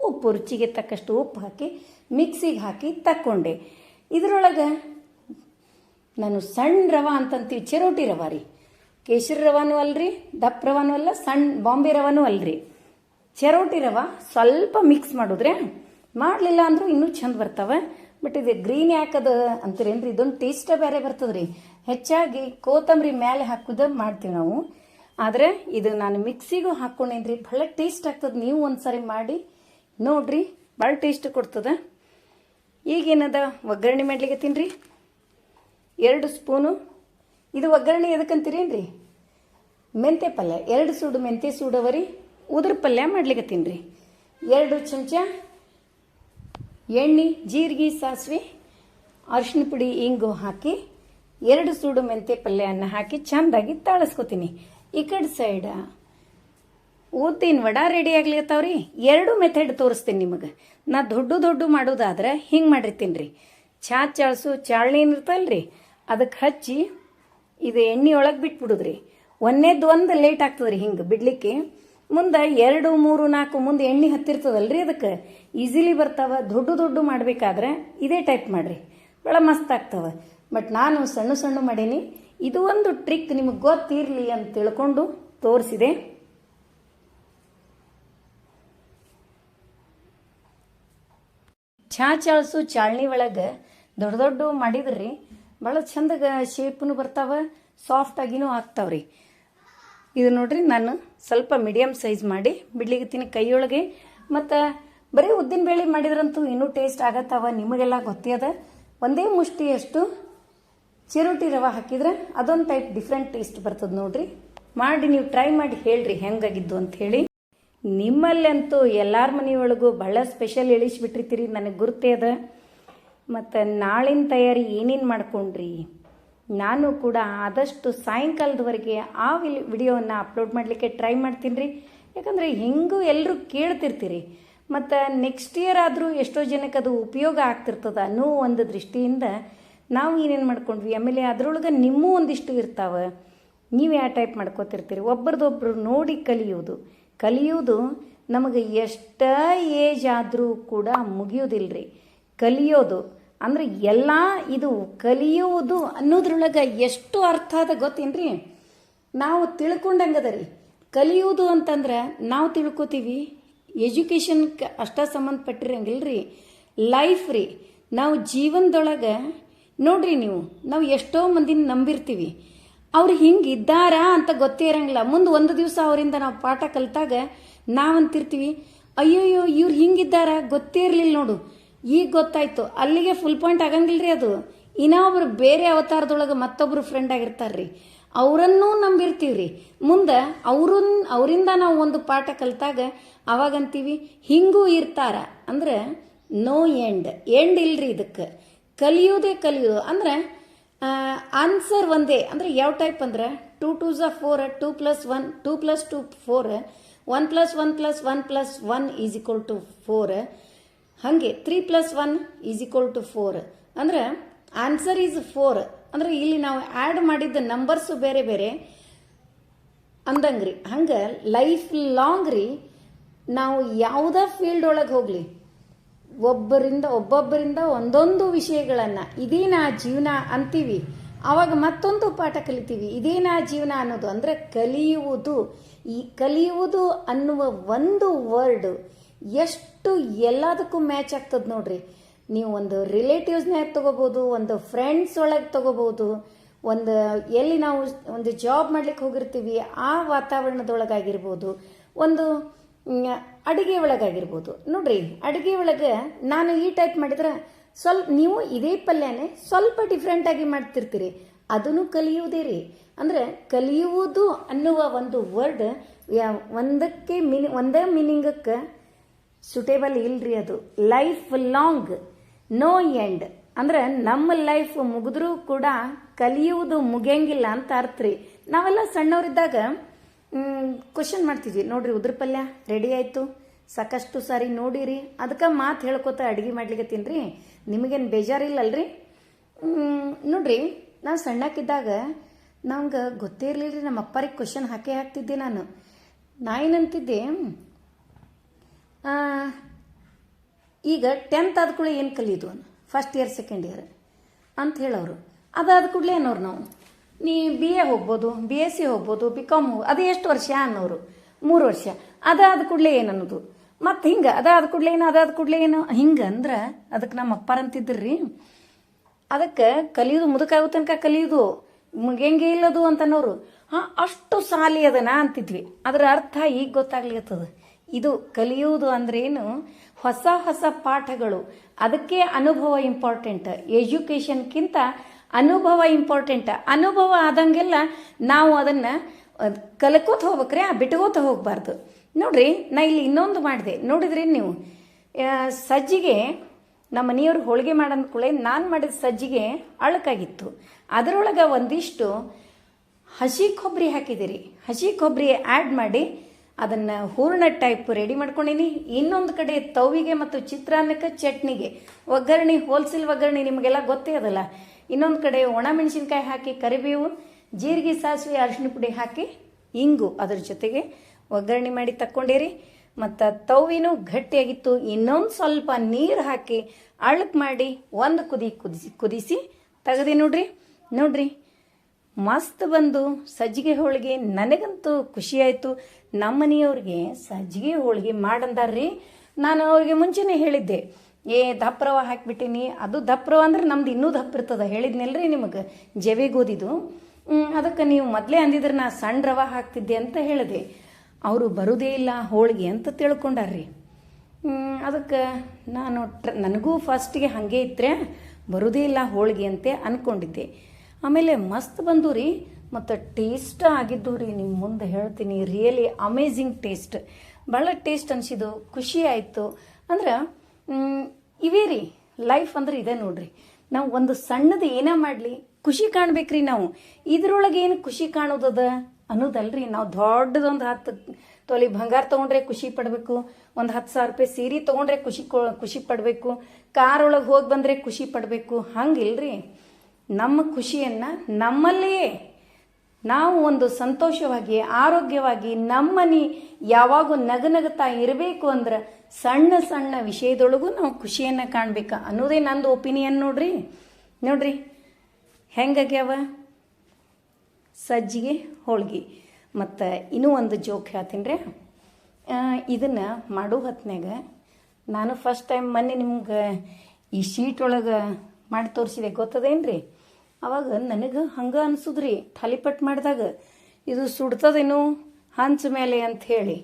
ಉಪ್ಪು, ರುಚಿಗೆ ತಕ್ಕಷ್ಟು ಉಪ್ಪು ಹಾಕಿ ಮಿಕ್ಸಿಗೆ ಹಾಕಿ ತಕ್ಕೊಂಡೆ. ಇದರೊಳಗೆ ನಾನು ಸಣ್ಣ ರವ ಅಂತಂತೀವಿ, ಚಿರೋಟಿ ರವ ರೀ. ಕೇಸರಿ ರವಾನೂ ಅಲ್ರಿ, ದಪ್ಪ ರವಾನೂ ಅಲ್ಲ ಸಣ್ಣ ಬಾಂಬೆ ರವಾನೂ ಅಲ್ರಿ. ಚರೋಟಿ ರವ ಸ್ವಲ್ಪ ಮಿಕ್ಸ್ ಮಾಡಿದ್ರೆ ಮಾಡಲಿಲ್ಲ ಅಂದರೂ ಇನ್ನೂ ಚಂದ ಬರ್ತಾವೆ. ಬಟ್ ಇದು ಗ್ರೀನ್ ಯಾಕದ ಅಂತೀರೇನ್ರಿ, ಇದೊಂದು ಟೇಸ್ಟ ಬೇರೆ ಬರ್ತದ್ರಿ. ಹೆಚ್ಚಾಗಿ ಕೋತಂಬರಿ ಮೇಲೆ ಹಾಕುದ ಮಾಡ್ತೀವಿ ನಾವು. ಆದರೆ ಇದು ನಾನು ಮಿಕ್ಸಿಗೂ ಹಾಕ್ಕೊಂಡೇನ್ರಿ ಭಾಳ ಟೇಸ್ಟ್ ಆಗ್ತದೆ. ನೀವು ಒಂದ್ಸರಿ ಮಾಡಿ ನೋಡ್ರಿ, ಭಾಳ ಟೇಸ್ಟ್ ಕೊಡ್ತದ. ಈಗೇನದ ಒಗ್ಗರಣೆ ಮಾಡ್ಲಿಕ್ಕೆ ತಿನ್ರಿ ಎರಡು ಸ್ಪೂನು. ಇದು ಒಗ್ಗರಣೆ ಎದಕ್ಕಂತೀರೇನ್ರಿ? ಮೆಂತೆ ಪಲ್ಯ. ಎರಡು ಸೂಡು ಮೆಂತೆ ಸೂಡವರಿ ಉದ್ರ ಪಲ್ಯ ಮಾಡ್ಲಿಕ್ಕೆ ತಿನ್ರಿ ಎರಡು ಚಮಚ ಎಣ್ಣೆ, ಜೀರಿಗೆ, ಸಾಸಿವೆ ಅರಿಶಿನ ಪುಡಿ, ಇಂಗು ಹಾಕಿ ಎರಡು ಸೂಡು ಮೆಂತೆ ಪಲ್ಯವನ್ನು ಹಾಕಿ ಚೆಂದಾಗಿ ತಾಳಿಸ್ಕೊತೀನಿ. ಈ ಕಡೆ ಸೈಡ ಉದ್ದಿನ ವಡ ರೆಡಿ ಆಗ್ಲಿಕತ್ತಾವ್ರಿ. ಎರಡು ಮೆಥಡ್ ತೋರಿಸ್ತೀನಿ ನಿಮಗೆ. ನಾ ದೊಡ್ಡ ದೊಡ್ಡ ಮಾಡೋದಾದ್ರೆ ಹಿಂಗೆ ಮಾಡಿರ್ತೀನಿ ರೀ ಚಾ ಚಾಳ್ಸು ಚಾಳ್ನಿ ರೀ ಅದಕ್ಕೆ ಹಚ್ಚಿ ಇದು ಎಣ್ಣೆ ಒಳಗೆ ಬಿಟ್ಬಿಡುದ್ರಿ. ಒಂದೇದು ಒಂದು ಲೇಟ್ ಆಗ್ತದ್ರಿ ಹಿಂಗೆ ಬಿಡ್ಲಿಕ್ಕೆ. ಮುಂದೆ ಎರಡು, ಮೂರು, ನಾಲ್ಕು ಮುಂದೆ ಎಣ್ಣೆ ಹತ್ತಿರ್ತದಲ್ರಿ ಅದಕ್ಕೆ. ಈಸಿಲಿ ಬರ್ತಾವೆ. ದೊಡ್ಡ ದೊಡ್ಡ ಮಾಡಬೇಕಾದ್ರೆ ಇದೇ ಟೈಪ್ ಮಾಡಿರಿ. ಭಾಳ ಮಸ್ತ್ ಆಗ್ತವೆ. ಬಟ್ ನಾನು ಸಣ್ಣ ಸಣ್ಣ ಮಾಡೀನಿ. ಇದು ಒಂದು ಟ್ರಿಕ್ ನಿಮಗೆ ಗೊತ್ತಿರಲಿ ಅಂತ ತಿಳ್ಕೊಂಡು ತೋರಿಸಿದೆ. ಚಾ ಚಾಳ್ಸು ಚಾಳ್ನಿ ಒಳಗೆ ದೊಡ್ಡ ದೊಡ್ಡ ಮಾಡಿದ್ರಿ. ಭಾಳ ಚಂದಗ ಶೇಪ್ನು ಬರ್ತಾವ ಸಾಫ್ಟ್ ಆಗಿನೂ ಆಗ್ತಾವ್ರಿ. ಇದು ನೋಡ್ರಿ ನಾನು ಸ್ವಲ್ಪ ಮೀಡಿಯಮ್ ಸೈಜ್ ಮಾಡಿ, ಬಿಡ್ಲಿಗತ್ತೀನಿ ಕೈಯೊಳಗೆ. ಮತ್ತು ಬರೀ ಉದ್ದಿನ ಬೇಳೆ ಮಾಡಿದ್ರಂತೂ ಇನ್ನೂ ಟೇಸ್ಟ್ ಆಗತ್ತವ, ನಿಮಗೆಲ್ಲ ಗೊತ್ತೇ ಅದ. ಒಂದೇ ಮುಷ್ಟಿಯಷ್ಟು ಚಿರೋಟಿ ರವೆ ಹಾಕಿದ್ರೆ ಅದೊಂದು ಟೈಪ್ ಡಿಫ್ರೆಂಟ್ ಟೇಸ್ಟ್ ಬರ್ತದೆ ನೋಡ್ರಿ. ಮಾಡಿ ನೀವು ಟ್ರೈ ಮಾಡಿ ಹೇಳ್ರಿ ಹೆಂಗಾಗಿದ್ದು ಅಂತ ಹೇಳಿ. ನಿಮ್ಮಲ್ಲಂತೂ ಎಲ್ಲಾರ ಮನೆಯೊಳಗೂ ಭಾಳ ಸ್ಪೆಷಲ್ ಇಳಿಸ್ಬಿಟ್ಟಿರ್ತೀರಿ ನನಗೆ ಗುರ್ತೇ ಅದ. ಮತ್ತು ನಾಳಿನ ತಯಾರಿ ಏನೇನು ಮಾಡ್ಕೊಂಡ್ರಿ? ನಾನು ಕೂಡ ಆದಷ್ಟು ಸಾಯಂಕಾಲದವರೆಗೆ ಆ ವಿಲ್ ವಿಡಿಯೋವನ್ನು ಅಪ್ಲೋಡ್ ಮಾಡಲಿಕ್ಕೆ ಟ್ರೈ ಮಾಡ್ತೀನಿ ರೀ ಯಾಕಂದರೆ ಹೆಂಗೂ ಎಲ್ಲರೂ ಕೇಳ್ತಿರ್ತೀರಿ. ಮತ್ತು ನೆಕ್ಸ್ಟ್ ಇಯರ್ ಆದರೂ ಎಷ್ಟೋ ಜನಕ್ಕೆ ಅದು ಉಪಯೋಗ ಆಗ್ತಿರ್ತದ ಅನ್ನೋ ಒಂದು ದೃಷ್ಟಿಯಿಂದ ನಾವು ಏನೇನು ಮಾಡ್ಕೊಂಡ್ವಿ? ಆಮೇಲೆ ಅದರೊಳಗೆ ನಿಮ್ಮೂ ಒಂದಿಷ್ಟು ಇರ್ತಾವೆ. ನೀವು ಯಾವ ಟೈಪ್ ಮಾಡ್ಕೋತಿರ್ತೀರಿ? ಒಬ್ರದೊಬ್ರು ನೋಡಿ ಕಲಿಯೋದು ಕಲಿಯೋದು ನಮಗೆ ಎಷ್ಟ ಏಜ್ ಆದರೂ ಕೂಡ ಮುಗಿಯೋದಿಲ್ರಿ. ಕಲಿಯೋದು ಅಂದ್ರೆ ಎಲ್ಲ ಇದು ಕಲಿಯುವುದು ಅನ್ನೋದ್ರೊಳಗೆ ಎಷ್ಟು ಅರ್ಥ ಅದ ಗೊತ್ತೇನ್ರಿ? ನಾವು ತಿಳ್ಕೊಂಡಂಗದ ರೀ ಕಲಿಯುವುದು ಅಂತಂದ್ರೆ ನಾವು ತಿಳ್ಕೊತೀವಿ, ಎಜುಕೇಷನ್ ಅಷ್ಟ ಸಂಬಂಧಪಟ್ಟಿರಂಗಿಲ್ರಿ. ಲೈಫ್ ರೀ, ನಾವು ಜೀವನದೊಳಗೆ ನೋಡ್ರಿ ನೀವು, ನಾವು ಎಷ್ಟೋ ಮಂದಿನ ನಂಬಿರ್ತೀವಿ. ಅವ್ರು ಹಿಂಗೆ ಇದ್ದಾರ ಅಂತ ಗೊತ್ತೇ ಇರಂಗಿಲ್ಲ. ಮುಂದೆ ಒಂದು ದಿವಸ ಅವರಿಂದ ನಾವು ಪಾಠ ಕಲಿತಾಗ ನಾವಂತಿರ್ತೀವಿ, ಅಯ್ಯೋಯ್ಯೋ, ಇವ್ರು ಹಿಂಗಿದ್ದಾರ? ಗೊತ್ತೇ ಇರಲಿಲ್ಲ ನೋಡು. ಈಗ ಗೊತ್ತಾಯ್ತು. ಅಲ್ಲಿಗೆ ಫುಲ್ ಪಾಯಿಂಟ್ ಆಗಂಗಿಲ್ರಿ ಅದು. ಇನ್ನೊಬ್ರು ಬೇರೆ ಅವತಾರದೊಳಗೆ ಮತ್ತೊಬ್ರು ಫ್ರೆಂಡ್ ಆಗಿರ್ತಾರ್ರಿ. ಅವರನ್ನೂ ನಂಬಿರ್ತೀವ್ರಿ. ಮುಂದೆ ಅವ್ರನ್ನ ಅವರಿಂದ ನಾವು ಒಂದು ಪಾಠ ಕಲಿತಾಗ ಅವಾಗಂತೀವಿ, ಹಿಂಗೂ ಇರ್ತಾರ? ಅಂದ್ರೆ ನೋ ಎಂಡ್ ಎಂಡ್ ಇಲ್ರಿ ಇದಕ್ಕೆ. ಕಲಿಯೋದೇ ಕಲಿಯೋದು ಅಂದ್ರೆ ಆನ್ಸರ್ ಒಂದೇ. ಅಂದ್ರೆ ಯಾವ ಟೈಪ್ ಅಂದ್ರೆ? Two two ಝ four two plus one two plus two four one plus one plus one plus one is equal to four ಹಾಗೆ three plus one is equal to four ಅಂದ್ರೆ ಆನ್ಸರ್ ಈಸ್ ಫೋರ್ ಅಂದ್ರೆ ಇಲ್ಲಿ ನಾವು add ಮಾಡಿದ್ದ numbers ಬೇರೆ ಬೇರೆ ಅಂದಂಗ್ರಿ. ಹಂಗೆ life long ರೀ, ನಾವು ಯಾವುದೇ ಫೀಲ್ಡ್ ಒಳಗೆ ಹೋಗಲಿ? ಒಬ್ಬರಿಂದ ಒಬ್ಬೊಬ್ಬರಿಂದ ಒಂದೊಂದು ವಿಷಯಗಳನ್ನು ಇದೇನಾ ಜೀವನ ಅಂತೀವಿ, ಅವಾಗ ಮತ್ತೊಂದು ಪಾಠ ಕಲಿತೀವಿ ಇದೇನಾ ಜೀವನ ಅನ್ನೋದು. ಅಂದ್ರೆ ಕಲಿಯುವುದು, ಈ ಕಲಿಯುವುದು ಅನ್ನುವ ಒಂದು ವರ್ಡ್ ಎಷ್ಟು ಎಲ್ಲದಕ್ಕೂ ಮ್ಯಾಚ್ ಆಗ್ತದೆ ನೋಡ್ರಿ. ನೀವು ಒಂದು ರಿಲೇಟಿವ್ಸ್ನ್ಯಾಗ ತಗೋಬಹುದು, ಒಂದು ಫ್ರೆಂಡ್ಸ್ ಒಳಗೆ ತಗೋಬಹುದು, ಒಂದು ಎಲ್ಲಿ ನಾವು ಒಂದು ಜಾಬ್ ಮಾಡ್ಲಿಕ್ಕೆ ಹೋಗಿರ್ತೀವಿ, ಆ ವಾತಾವರಣದೊಳಗಾಗಿರ್ಬೋದು ಒಂದು ಅಡಿಗೆ ಒಳಗಾಗಿರ್ಬೋದು ನೋಡ್ರಿ, ಅಡುಗೆ ಒಳಗೆ ನಾನು ಈ ಟೈಪ್ ಮಾಡಿದ್ರೆ ಸ್ವಲ್ಪ, ನೀವು ಇದೇ ಪಲ್ಯನೇ ಸ್ವಲ್ಪ ಡಿಫ್ರೆಂಟಾಗಿ ಮಾಡ್ತಿರ್ತೀರಿ. ಅದನ್ನು ಕಲಿಯುವುದೇ ರೀ. ಅಂದ್ರೆ ಕಲಿಯುವುದು ಅನ್ನುವ ಒಂದು ವರ್ಡ್ ಒಂದಕ್ಕೆ ಮೀನಿ ಒಂದೇ ಮೀನಿಂಗಕ್ಕೆ ಸುಟೇಬಲ್ ಇಲ್ರಿ ಅದು. ಲೈಫ್ ಲಾಂಗ್ ನೋ ಎಂಡ್ ಅಂದ್ರೆ ನಮ್ಮ ಲೈಫ್ ಮುಗಿದ್ರೂ ಕೂಡ ಕಲಿಯುವುದು ಮುಗಿಯಂಗಿಲ್ಲ ಅಂತ ಅರ್ಥ ರೀ. ನಾವೆಲ್ಲ ಸಣ್ಣವರಿದ್ದಾಗ ಕ್ವಶನ್ ಮಾಡ್ತಿದ್ವಿ. ನೋಡ್ರಿ, ಉದ್ರ ಪಲ್ಯ ರೆಡಿ ಆಯ್ತು. ಸಾಕಷ್ಟು ಸಾರಿ ನೋಡಿರಿ. ಅದಕ್ಕೆ ಮಾತು ಹೇಳ್ಕೊತ ಅಡುಗೆ ಮಾಡ್ಲಿಕ್ಕೆ ತಿನ್ರಿ ನಿಮಗೇನು ಬೇಜಾರಿಲ್ಲಲ್ರಿ? ನೋಡ್ರಿ ನಾನು ಸಣ್ಣಕ್ಕಿದ್ದಾಗ ನಂಗೆ ಗೊತ್ತೇ ಇರಲಿಲ್ಲ ನಮ್ಮ ಅಪ್ಪರಿಗೆ ಕ್ವಶನ್ ಹಾಕೇ ಹಾಕ್ತಿದ್ದೆ ನಾನು. ನಾ ಏನಂತಿದ್ದೆ ಈಗ ಟೆಂತ್ ಆದ್ಕೂಳೆ ಏನು ಕಲಿಯೋದು? ಫಸ್ಟ್ ಇಯರ್ ಸೆಕೆಂಡ್ ಇಯರ್ ಅಂತ ಹೇಳೋರು. ಅದಾದ ಕೂಡಲೇ ಅನ್ನೋರು ನಾವು. ನೀ ಬಿ ಎ ಹೋಗ್ಬೋದು ಬಿ ಎಸ್ ಸಿ ಹೋಗ್ಬೋದು ಬಿ ಕಾಮ್ ಅದು ಎಷ್ಟು ವರ್ಷ ಅನ್ನೋರು? ಮೂರು ವರ್ಷ. ಅದಾದ ಕೂಡಲೇ ಏನು ಅನ್ನೋದು ಮತ್ತು ಹಿಂಗೆ, ಅದಾದ ಕೂಡಲೇ ಏನು, ಅದಾದ ಕೂಡಲೇ ಏನು? ಹಿಂಗೆ ಅಂದ್ರೆ ಅದಕ್ಕೆ ನಮ್ಮ ಅಪ್ಪಾರ ರೀ ಅದಕ್ಕೆ ಕಲಿಯೋದು ಮುದುಕಾಗೋ ತನಕ ಕಲಿಯೋದು. ಹೆಂಗೆ ಇಲ್ಲದು ಅಂತನವರು ಹಾಂ, ಅಷ್ಟು ಸಾಲಿ ಅದನ ಅಂತಿದ್ವಿ. ಅದರ ಅರ್ಥ ಈಗ ಗೊತ್ತಾಗ್ಲಿತ್ತದ ಇದು ಕಲಿಯುವುದು ಅಂದ್ರೇನು ಹೊಸ ಹೊಸ ಪಾಠಗಳು. ಅದಕ್ಕೆ ಅನುಭವ ಇಂಪಾರ್ಟೆಂಟ್ ಎಜುಕೇಷನ್ಕಿಂತ ಅನುಭವ ಇಂಪಾರ್ಟೆಂಟ್ ಅನುಭವ ಆದಂಗೆಲ್ಲ ನಾವು ಅದನ್ನು ಕಲ್ಕೋತ ಹೋಗ್ಬೇಕ್ರಿ, ಆ ಬಿಟ್ಕೋತ ಹೋಗಬಾರ್ದು. ನೋಡ್ರಿ, ನಾ ಇಲ್ಲಿ ಇನ್ನೊಂದು ಮಾಡಿದೆ. ನೋಡಿದ್ರಿ ನೀವು? ಸಜ್ಜಿಗೆ ನಮ್ಮ ಮನೆಯವ್ರು ಹೋಳಿಗೆ ಕೂಡಲೇ ನಾನು ಮಾಡಿದ ಸಜ್ಜಿಗೆ ಅಳಕಾಗಿತ್ತು. ಅದರೊಳಗೆ ಒಂದಿಷ್ಟು ಹಸಿ ಕೊಬ್ಬರಿ ಹಾಕಿದಿರಿ. ಹಸಿ ಕೊಬ್ಬರಿ ಆ್ಯಡ್ ಮಾಡಿ ಅದನ್ನು ಹೂರ್ಣ ಟೈಪ್ ರೆಡಿ ಮಾಡ್ಕೊಂಡಿನಿ. ಇನ್ನೊಂದು ಕಡೆ ತವಿಗೆ ಮತ್ತು ಚಿತ್ರಾನ್ನಕ್ಕೆ ಚಟ್ನಿಗೆ. ಒಗ್ಗರಣೆ ಹೋಲ್ಸೇಲ್ ಒಗ್ಗರಣೆ ನಿಮಗೆಲ್ಲ ಗೊತ್ತೇ ಅದಲ್ಲ. ಇನ್ನೊಂದು ಕಡೆ ಒಣ ಮೆಣಸಿನ್ಕಾಯಿ ಹಾಕಿ ಕರಿಬೇವು, ಜೀರಿಗೆ, ಸಾಸಿವೆ ಅರಿಶಿನ ಪುಡಿ ಹಾಕಿ ಇಂಗು ಅದ್ರ ಜೊತೆಗೆ ಒಗ್ಗರಣೆ ಮಾಡಿ ತಕ್ಕೊಂಡಿರಿ. ಮತ್ತು ತವಿನೂ ಗಟ್ಟಿಯಾಗಿತ್ತು. ಇನ್ನೊಂದು ಸ್ವಲ್ಪ ನೀರು ಹಾಕಿ ಅಳಕ್ ಮಾಡಿ ಒಂದು ಕುದಿ ಕುದಿಸಿ ಕುದಿಸಿ ತೆಗೆದಿ ನೋಡ್ರಿ. ನೋಡ್ರಿ, ಮಸ್ತ್ ಬಂದು ಸಜ್ಜಿಗೆ ಹೋಳಿಗೆ ನನಗಂತೂ ಖುಷಿಯಾಯಿತು ನಮ್ಮ ಮನೆಯವ್ರಿಗೆ ಸಜ್ಜಿಗೆ ಹೋಳಿಗೆ ಮಾಡಂದಾರ್ರಿ? ನಾನು ಅವ್ರಿಗೆ ಮುಂಚೆನೇ ಹೇಳಿದ್ದೆ. ಏ ದಪ್ಪ ರವ ಹಾಕಿಬಿಟ್ಟಿನಿ. ಅದು ದಪ್ಪ ರವ ಅಂದ್ರೆ ನಮ್ದು ಇನ್ನೂ ದಪ್ಪ ಇರ್ತದ. ಹೇಳಿದ್ನಲ್ರಿ ನಿಮಗೆ? ಜವೆ ಗೋದಿದು ಅದಕ್ಕೆ ನೀವು ಮೊದಲೇ ಅಂದಿದ್ರೆ ನಾ ಸಣ್ಣ ರವ ಹಾಕ್ತಿದ್ದೆ ಅಂತ ಹೇಳಿದೆ. ಅವರು ಬರುದೇ ಇಲ್ಲ ಹೋಳಿಗೆ ಅಂತ ತಿಳ್ಕೊಂಡಾರ್ರಿ. ಅದಕ್ಕೆ ನಾನು ಟ್ರ, ನನಗೂ ಫಸ್ಟಿಗೆ ಹಾಗೆ ಇದ್ರೆ ಬರುದೇ ಇಲ್ಲ ಹೋಳಿಗೆ ಅಂತ ಅಂದ್ಕೊಂಡಿದ್ದೆ ಆಮೇಲೆ ಮಸ್ತ್ ಬಂದು ರೀ ಮತ್ತು ಟೇಸ್ಟ್ ಆಗಿದ್ದು ರೀ ನಿಮ್ಮ ಮುಂದೆ ಹೇಳ್ತೀನಿ. ರಿಯಲಿ ಅಮೇಝಿಂಗ್ ಟೇಸ್ಟ್ ಭಾಳ ಟೇಸ್ಟ್ ಅನಿಸಿದ್ದು. ಖುಷಿ ಆಯಿತು. ಅಂದ್ರೆ ಇವೇ ರೀ ಲೈಫ್ ಅಂದ್ರೆ ಇದೆ ನೋಡ್ರಿ. ನಾವು ಒಂದು ಸಣ್ಣದು ಏನೇ ಮಾಡಲಿ, ಖುಷಿ ಕಾಣ್ಬೇಕ್ರಿ ನಾವು. ಇದ್ರೊಳಗೆ ಏನು ಖುಷಿ ಕಾಣೋದದ ಅನ್ನೋದಲ್ರಿ. ನಾವು ದೊಡ್ಡದೊಂದು ಹತ್ತು ತೊಲಿ ಬಂಗಾರ ತೊಗೊಂಡ್ರೆ ಖುಷಿ ಪಡಬೇಕು. ಒಂದು ಹತ್ತು ಸಾವಿರ ರೂಪಾಯಿ ಸೀರೆ ತೊಗೊಂಡ್ರೆ ಖುಷಿ ಖುಷಿ ಪಡಬೇಕು. ಕಾರ್ ಒಳಗೆ ಹೋಗಿ ಬಂದರೆ ಖುಷಿ ಪಡಬೇಕು. ಹಂಗಿಲ್ರಿ. ನಮ್ಮ ಖುಷಿಯನ್ನು ನಮ್ಮಲ್ಲಿಯೇ ನಾವು ಒಂದು ಸಂತೋಷವಾಗಿ, ಆರೋಗ್ಯವಾಗಿ ನಮ್ಮನಿ ಯಾವಾಗೂ ನಗನಗುತ್ತಾ ಇರಬೇಕು ಅಂದ್ರೆ ಸಣ್ಣ ಸಣ್ಣ ವಿಷಯದೊಳಗೂ ನಾವು ಖುಷಿಯನ್ನು ಕಾಣ್ಬೇಕು ಅನ್ನೋದೇ ನಂದು ಒಪಿನಿಯನ್ ನೋಡ್ರಿ. ನೋಡ್ರಿ, ಹೆಂಗಾಗ್ಯಾವ? ಸಜ್ಜಿಗೆ ಹೋಳ್ಗೆ. ಮತ್ತು ಇನ್ನೂ ಒಂದು ಜೋಕ್ ಹೇಳ್ತೀನಿ ರೀ ಇದನ್ನು ಮಾಡೋ ಹೊತ್ನ್ಯಾಗ ನಾನು ಫಸ್ಟ್ ಟೈಮ್ ಮೊನ್ನೆ ನಿಮ್ಗೆ ಈ ಶೀಟ್ ಒಳಗೆ ಮಾಡಿ ತೋರಿಸಿದೆ, ಗೊತ್ತದೇನ್ರಿ? ಅವಾಗ ನನಗೆ ಹಂಗೆ ಅನ್ಸುದ್ರಿ ಥಾಲಿಪಟ್ ಮಾಡಿದಾಗ, ಇದು ಸುಡ್ತದೇನು ಹಂಚ ಮೇಲೆ ಅಂತ ಹೇಳಿ.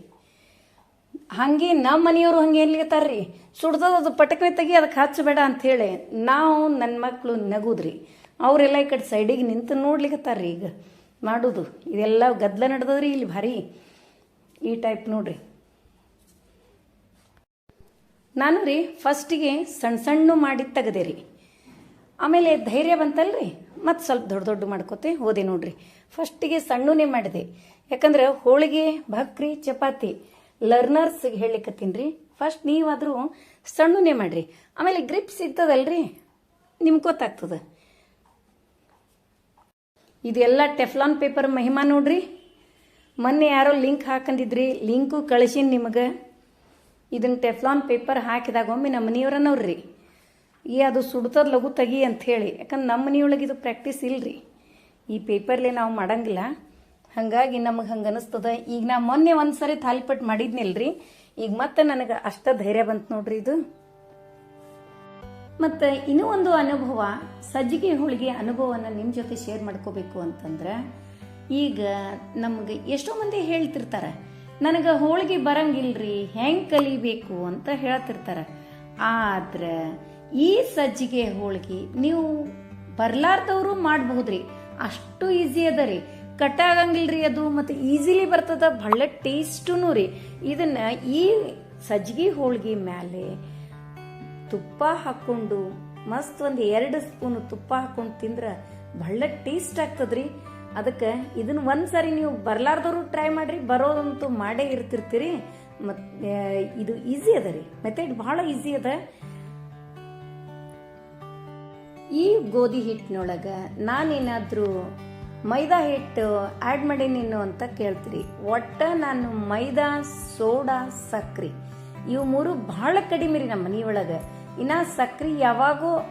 ಹಂಗೆ ನಮ್ಮ ಮನೆಯವರು ಹಂಗೆ ರೀ ಸುಡ್ದದ ಅದು ಪಟಕನೆ ತೆಗಿ ಅದಕ್ಕೆ ಹಚ್ಚಬೇಡ ಅಂತ ಹೇಳಿ ನಾವು ನನ್ನ ಮಕ್ಕಳು ನಗುದ್ರಿ. ಅವರೆಲ್ಲ ಈ ಕಡೆ ಸೈಡಿಗೆ ನಿಂತು ನೋಡ್ಲಿಕ್ಕತ್ತಾರ್ರಿ ಈಗ. ಮಾಡೋದು. ಇದೆಲ್ಲ ಗದ್ದಲ ನಡೆದದ್ರಿ ಇಲ್ಲಿ ಭಾರಿ. ಈ ಟೈಪ್ ನೋಡ್ರಿ. ನಾನು ರೀ ಫಸ್ಟಿಗೆ ಸಣ್ಣ ಸಣ್ಣ ಮಾಡಿ ತೆಗೆದೆ ರೀ ಆಮೇಲೆ ಧೈರ್ಯ ಬಂತಲ್ರಿ? ಮತ್ತು ಸ್ವಲ್ಪ ದೊಡ್ಡ ದೊಡ್ಡ ಮಾಡ್ಕೋತೆ, ಹೋದೆ ನೋಡ್ರಿ. ಫಸ್ಟಿಗೆ ಸಣ್ಣನೇ ಮಾಡಿದೆ. ಯಾಕಂದ್ರೆ ಹೋಳಿಗೆ ಭಕ್ರಿ ಚಪಾತಿ ಲರ್ನರ್ಸ್ಗೆ ಹೇಳಿಕತ್ತೀನಿ ರೀ. ಫಸ್ಟ್ ನೀವಾದರೂ ಸಣ್ಣನೇ ಮಾಡ್ರಿ. ಆಮೇಲೆ ಗ್ರಿಪ್ ಸಿಗ್ತದಲ್ರಿ ನಿಮ್ಗೆ ಗೊತ್ತಾಗ್ತದೆ. ಇದೆಲ್ಲ ಟೆಫ್ಲಾನ್ ಪೇಪರ್ ಮಹಿಮಾ ನೋಡ್ರಿ. ಮೊನ್ನೆ ಯಾರೋ ಲಿಂಕ್ ಹಾಕಂದಿದ್ರಿ, ಲಿಂಕು ಕಳಿಸೀನಿ ನಿಮಗೆ. ಇದನ್ನ ಟೆಫ್ಲಾನ್ ಪೇಪರ್ ಹಾಕಿದಾಗ ಒಮ್ಮೆ ನಮ್ಮ ಮನೆಯವ್ರನ್ನವ್ರಿ ಈ ಅದು ಸುಡ್ತದ ಲಘು ತೆಗಿ ಅಂತ ಹೇಳಿ ಯಾಕಂದ್ರೆ ನಮ್ಮ ಮನೆಯೊಳಗೆ ಇದು ಪ್ರಾಕ್ಟೀಸ್ ಇಲ್ರಿ. ಈ ಪೇಪರ್ಲೆ ನಾವು ಮಾಡಂಗಿಲ್ಲ. ಹಾಗಾಗಿ ನಮಗೆ ಹಂಗೆ ಅನಿಸ್ತದ. ಈಗ ನಾ ಮೊನ್ನೆ ಒಂದು ಸರಿ ತಾಲಿಪಟ್ಟು ಮಾಡಿದ್ನಿಲ್ರಿ. ಈಗ ಮತ್ತೆ ನನಗೆ ಅಷ್ಟ ಧೈರ್ಯ ಬಂತು ನೋಡ್ರಿ ಇದು. ಮತ್ತು ಇನ್ನೂ ಒಂದು ಅನುಭವ, ಸಜ್ಜಿಗೆ ಹೋಳಿಗೆ ಅನುಭವನ ನಿಮ್ಮ ಜೊತೆ ಶೇರ್ ಮಾಡ್ಕೋಬೇಕು ಅಂತಂದ್ರೆ, ಈಗ ನಮಗೆ ಎಷ್ಟೋ ಮಂದಿ ಹೇಳ್ತಿರ್ತಾರೆ, ನನಗೆ ಹೋಳಿಗೆ ಬರಂಗಿಲ್ರಿ, ಹೆಂಗೆ ಕಲಿಬೇಕು? ಅಂತ ಹೇಳ್ತಿರ್ತಾರೆ. ಆದ್ರೆ ಈ ಸಜ್ಜಿಗೆ ಹೋಳಿಗೆ ನೀವು ಬರ್ಲಾರ್ದವರು ಮಾಡಬಹುದ್ರಿ. ಅಷ್ಟು ಈಸಿ ಅದ ರೀ. ಕಟ್ ಆಗಂಗಿಲ್ರಿ ಅದು, ಮತ್ತು ಈಸಿಲಿ ಬರ್ತದ ಬಹಳ ಟೇಸ್ಟೂ ರೀ. ಇದನ್ನ ಈ ಸಜ್ಜಿಗೆ ಹೋಳಿಗೆ ಮ್ಯಾಲೆ ತುಪ್ಪ ಹಾಕ್ಕೊಂಡು ಮಸ್ತ್ ಒಂದು ಎರಡು ಸ್ಪೂನ್ ತುಪ್ಪ ಹಾಕೊಂಡು ತಿಂದ್ರೆ ಬಹಳ ಟೇಸ್ಟ್ ಆಗ್ತದ್ರಿ. ಅದಕ್ಕೆ ಇದನ್ನ ಒಂದ್ಸರಿ ನೀವು ಬರ್ಲಾರ್ದವ್ರು ಟ್ರೈ ಮಾಡ್ರಿ, ಬರೋದಂತೂ ಮಾಡೇ ಇರ್ತಿರ್ತೀರಿ. ಮತ್ತು ಇದು ಈಸಿ ಅದ ರೀ. ಮೆಥಡ್ ಭಾಳ ಈಸಿ ಅದ. ಈ ಗೋಧಿ ಹಿಟ್ಟಿನೊಳಗೆ ನಾನೇನಾದರೂ ಮೈದಾ ಹಿಟ್ಟು ಆ್ಯಡ್ ಮಾಡೀನೇನು ಅಂತ ಕೇಳ್ತೀರಿ. ಒಟ್ಟ ನಾನು ಮೈದಾ, ಸೋಡಾ, ಸಕ್ರಿ ಇವು ಮೂರು ಭಾಳ ಕಡಿಮೆ ರೀ ನಮ್ಮ ಮನೆಯೊಳಗೆ. ಇನ್ನು ಸಕ್ರಿ ಯಾವಾಗೋ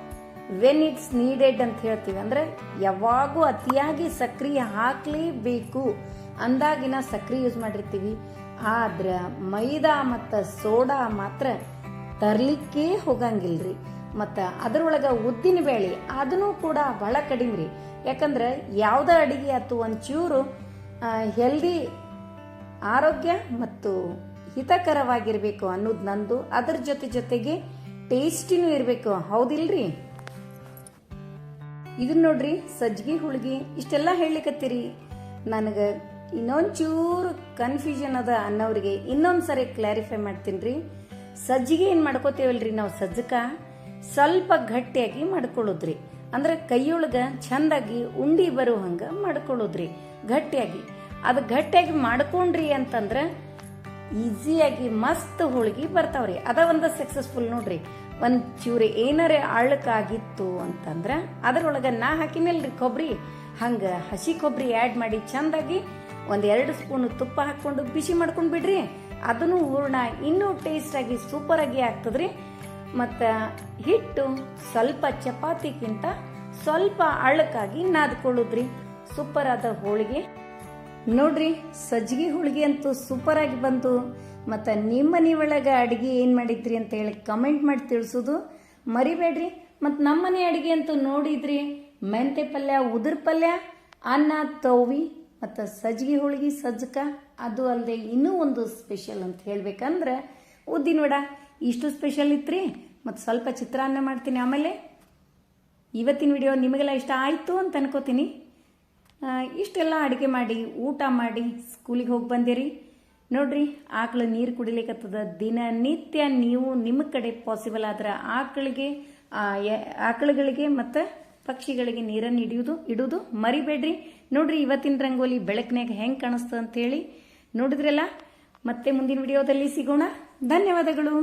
ವೆನ್ ಇಟ್ಸ್ ನೀಡೆಡ್ ಅಂತ ಹೇಳ್ತೀವಿ. ಅಂದ್ರೆ ಯಾವಾಗೂ ಅತಿಯಾಗಿ ಸಕ್ರಿ ಹಾಕ್ಲೇಬೇಕು. ಅಂದಾಗಿನ ಸಕ್ರಿ ಯೂಸ್ ಮಾಡಿರ್ತೀವಿ. ಆದ್ರೆ ಮೈದಾ ಮತ್ತು ಸೋಡಾ ಮಾತ್ರ ತರ್ಲಿಕ್ಕೇ ಹೋಗಂಗಿಲ್ರಿ. ಮತ್ತು ಅದರೊಳಗೆ ಉದ್ದಿನ ಬೇಳೆ ಅದನ್ನು ಕೂಡ ಬಹಳ ಕಡಿಮೆ ರೀ. ಯಾಕಂದ್ರೆ ಯಾವುದೇ ಅಡಿಗೆ ಆಯ್ತು ಒಂಚೂರು ಹೆಲ್ದಿ ಆರೋಗ್ಯ ಮತ್ತು ಹಿತಕರವಾಗಿರಬೇಕು ಅನ್ನೋದು ನಂದು. ಅದ್ರ ಜೊತೆ ಜೊತೆಗೆ ಟೇಸ್ಟಿನೂ ಇರಬೇಕು. ಹೌದಿಲ್ರಿ? ಇದನ್ನ ನೋಡ್ರಿ, ಸಜ್ಜಿಗೆ, ಹುಳಿಗೆ, ಇಷ್ಟೆಲ್ಲ ಹೇಳಲಿಕತ್ತೀರಿ. ನನಗೆ ಇನ್ನೊಂಚೂರು ಕನ್ಫ್ಯೂಷನ್ ಅದ ಅನ್ನೋರಿಗೆ ಇನ್ನೊಂದು ಸರಿ ಕ್ಲಾರಿಫೈ ಮಾಡ್ತೀನಿ ರೀ ಸಜ್ಜಿಗೆ ಏನು ಮಾಡ್ಕೋತೇವಲ್ರಿ ನಾವು ಸಜ್ಜಕ? ಸ್ವಲ್ಪ ಗಟ್ಟಿಯಾಗಿ ಮಾಡ್ಕೊಳ್ಳೋದ್ರಿ. ಅಂದ್ರೆ ಕೈಯೊಳಗ ಚಂದಾಗಿ ಉಂಡಿ ಬರೋ ಹಂಗ ಮಾಡ್ಕೊಳ್ಳೋದ್ರಿ. ಗಟ್ಟಿಯಾಗಿ. ಅದು ಗಟ್ಟಿಯಾಗಿ ಮಾಡ್ಕೊಂಡ್ರಿ ಅಂತಂದ್ರೆ ಈಸಿಯಾಗಿ ಮಸ್ತ್ ಹೋಳಿಗೆ ಬರ್ತಾವ್ರಿ. ಅದ ಒಂದು ಸಕ್ಸಸ್ಫುಲ್ ನೋಡ್ರಿ. ಒಂದ್ ಚೂರಿ ಏನಾರೇ ಅಳ್ಳಕ್ಕಾಗಿತ್ತು ಅಂತಂದ್ರ ಅದ್ರೊಳಗ ನಾ ಹಾಕಿನಲ್ರಿ ಕೊಬ್ಬರಿ ಹಂಗ ಹಸಿ ಕೊಬ್ಬರಿ ಆ್ಯಡ್ ಮಾಡಿ ಚಂದಾಗಿ ಒಂದ್ ಎರಡು ಸ್ಪೂನ್ ತುಪ್ಪ ಹಾಕೊಂಡು ಬಿಸಿ ಮಾಡ್ಕೊಂಡ್ ಬಿಡ್ರಿ ಅದನ್ನು ಹೂರ್ಣ ಇನ್ನೂ ಟೇಸ್ಟ್ ಆಗಿ ಸೂಪರ್ ಆಗಿ ಆಗ್ತದ್ರಿ. ಮತ್ತ ಹಿಟ್ಟು ಸ್ವಲ್ಪ ಚಪಾತಿಗಿಂತ ಸ್ವಲ್ಪ ಅಳ್ಳಕ್ಕಾಗಿ ನಾದ್ಕೊಳ್ಳೋದ್ರಿ. ಸೂಪರ್ ಆದ ಹೋಳಿಗೆ. ನೋಡ್ರಿ, ಸಜ್ಜಿಗೆ ಹೋಳಿಗೆ ಅಂತೂ ಸೂಪರ್ ಆಗಿ ಬಂತು. ಮತ್ತು ನಿಮ್ಮ ಅಡುಗೆ ಏನು ಮಾಡಿದ್ರಿ ಅಂತ ಹೇಳಿ ಕಮೆಂಟ್ ಮಾಡಿ ತಿಳಿಸೋದು ಮರಿಬೇಡ್ರಿ. ಮತ್ತು ನಮ್ಮ ಮನೆ ಅಡುಗೆ ಅಂತೂ ನೋಡಿದ್ರಿ. ಮೆಂತೆ ಪಲ್ಯ, ಉದುರ್ ಪಲ್ಯ, ಅನ್ನ ತೌವಿ ಮತ್ತು ಸಜ್ಜಿಗೆ ಹೋಳಿಗೆ, ಸಜ್ಜಕ, ಅದು ಅಲ್ಲದೆ ಇನ್ನೂ ಒಂದು ಸ್ಪೆಷಲ್ ಅಂತ ಹೇಳ್ಬೇಕಂದ್ರೆ ಉದ್ದಿನ ವಡ ಇಷ್ಟು ಸ್ಪೆಷಲ್ ಇತ್ರಿ? ಮತ್ತು ಸ್ವಲ್ಪ ಚಿತ್ರಾನ್ನ ಮಾಡ್ತೀನಿ ಆಮೇಲೆ? ಇವತ್ತಿನ ವಿಡಿಯೋ ನಿಮಗೆಲ್ಲ ಇಷ್ಟ ಆಯಿತು ಅಂತ ಅನ್ಕೋತೀನಿ. ಇಷ್ಟೆಲ್ಲ ಅಡುಗೆ ಮಾಡಿ, ಊಟ ಮಾಡಿ ಸ್ಕೂಲಿಗೆ ಹೋಗಿ ಬಂದಿರಿ. ನೋಡ್ರಿ, ಆಕಳು ನೀರು ಕುಡಿಲಿಕ್ಕತ್ತದ ದಿನನಿತ್ಯ ನೀವು ನಿಮ್ಮ ಕಡೆ ಪಾಸಿಬಲ್ ಆದ್ರೆ ಆಕಳಿಗೆ ಆಕಳುಗಳಿಗೆ ಮತ್ತು ಪಕ್ಷಿಗಳಿಗೆ ನೀರನ್ನು ಹಿಡಿಯೋದು, ಇಡೋದು ಮರಿಬೇಡ್ರಿ. ನೋಡ್ರಿ, ಇವತ್ತಿನ ರಂಗೋಲಿ ಬೆಳಕಿನಾಗ ಹೆಂಗೆ ಕಾಣಿಸ್ತದೆ ಅಂತೇಳಿ ನೋಡಿದ್ರಲ್ಲ? ಮತ್ತೆ ಮುಂದಿನ ವಿಡಿಯೋದಲ್ಲಿ ಸಿಗೋಣ. ಧನ್ಯವಾದಗಳು.